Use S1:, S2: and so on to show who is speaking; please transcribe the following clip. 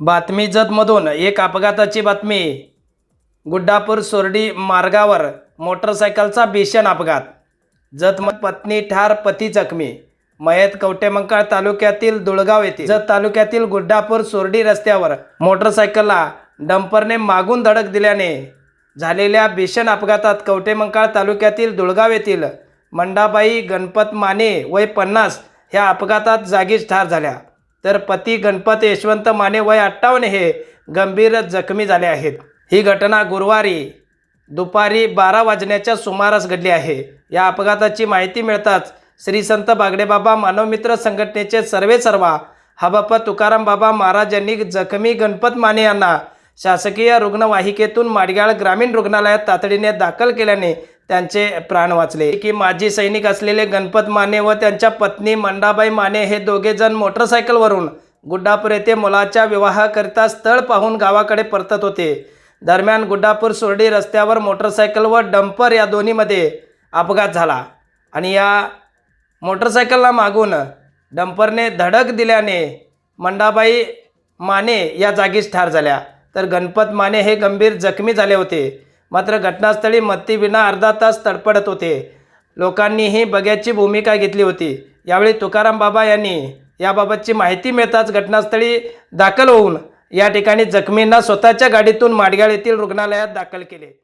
S1: बातमी जतमधून एक अपघाताची बातमी. गुड्डापूर सोरडी मार्गावर मोटरसायकलचा भीषण अपघात. जतम पत्नी ठार पती जखमी. मयत कवटेमंकाळ तालुक्यातील दुळगाव येथे जत तालुक्यातील गुड्डापूर सोरडी रस्त्यावर मोटरसायकलला डंपरने मागून धडक दिल्याने झालेल्या भीषण अपघातात कवटेमंकाळ तालुक्यातील दुळगाव येथील मंडाबाई गणपत माने वय पन्नास ह्या अपघातात जागीच ठार झाल्या. तर पती गणपत यशवंत माने वय अठ्ठावन्न हे गंभीर जखमी झाले आहेत. ही घटना गुरुवारी दुपारी बारा वाजण्याच्या सुमारास घडली आहे. या अपघाताची माहिती मिळताच श्री संत बागडेबाबा मानवमित्र संघटनेचे सर्वे सर्वा हबप्पा तुकाराम बाबा महाराज यांनी जखमी गणपत माने यांना शासकीय रुग्णवाहिकेतून माडगाळ ग्रामीण रुग्णालयात तातडीने दाखल केल्याने त्यांचे प्राण वाचले. की माजी सैनिक असलेले गणपत माने व त्यांच्या पत्नी मंडाबाई माने हे दोघे जण मोटरसायकलवरून गुड्डापूर येथे मुलाच्या विवाहाकरिता स्थळ पाहून गावाकडे परतत होते. दरम्यान गुड्डापूर सोरडी रस्त्यावर मोटरसायकल व डंपर या दोन्हीमध्ये अपघात झाला आणि या मोटरसायकलला मागून डंपरने धडक दिल्याने मंडाबाई माने या जागीच ठार झाल्या. तर गणपत माने हे गंभीर जखमी झाले होते. मात्र घटनास्थळी मत्तीविना अर्धा तास तडपडत होते. लोकांनीही बग्याची भूमिका घेतली होती. यावेळी तुकाराम बाबा यांनी याबाबतची माहिती मिळताच घटनास्थळी दाखल होऊन या ठिकाणी जखमींना स्वतःच्या गाडीतून माडगाळ येथील रुग्णालयात दाखल केले.